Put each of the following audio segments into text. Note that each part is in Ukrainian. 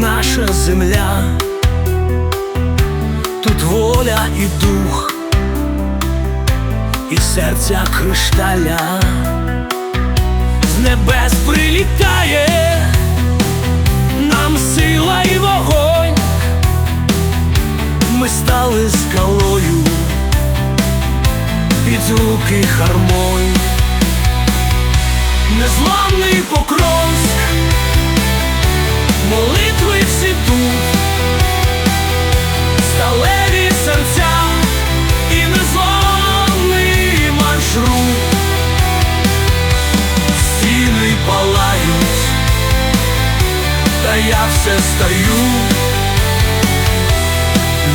наша земля, тут воля і дух, і серця кришталя, з небес прилітає нам сила і вогонь, ми стали скалою під звуки хармонь, незламний покровськ, я все стаю,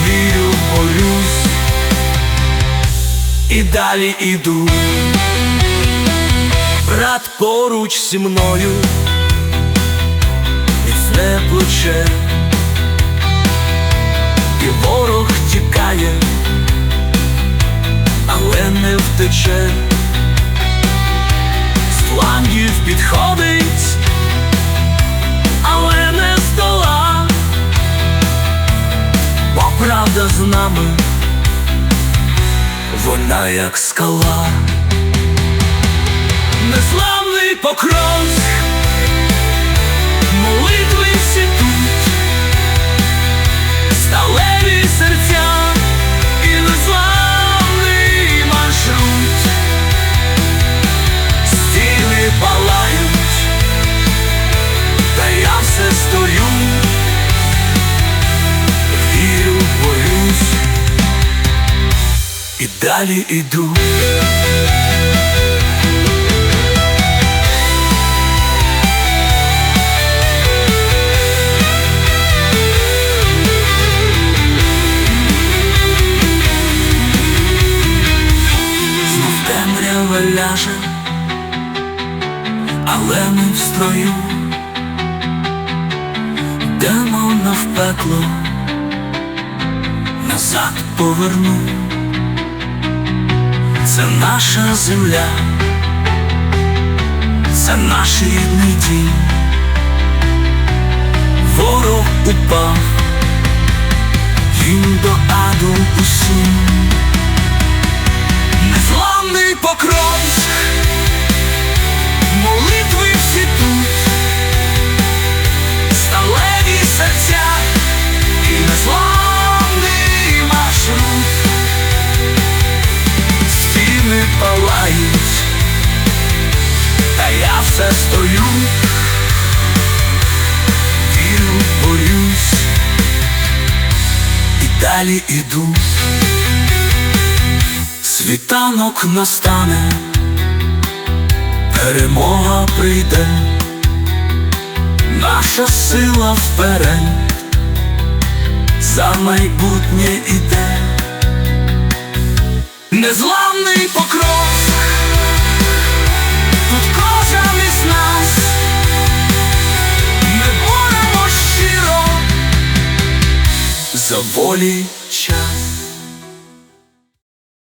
вірю, борюсь. І далі іду. Брат поруч зі мною, міцне плече, і ворог тікає, але не втече, з флангів підходить, правда з нами, вона як скала. Незламний покровськ, далі іду. Ляже, але ми в строю, йдемо навпекло, назад поверну, це наша земля, це наш рідний дім, ворог упав, він до аду усім. Незламний покровськ, все стою, вірю, борюсь, і далі іду. Світанок настане, перемога прийде, наша сила вперед, за майбутнє іде, незламний покров, волі час.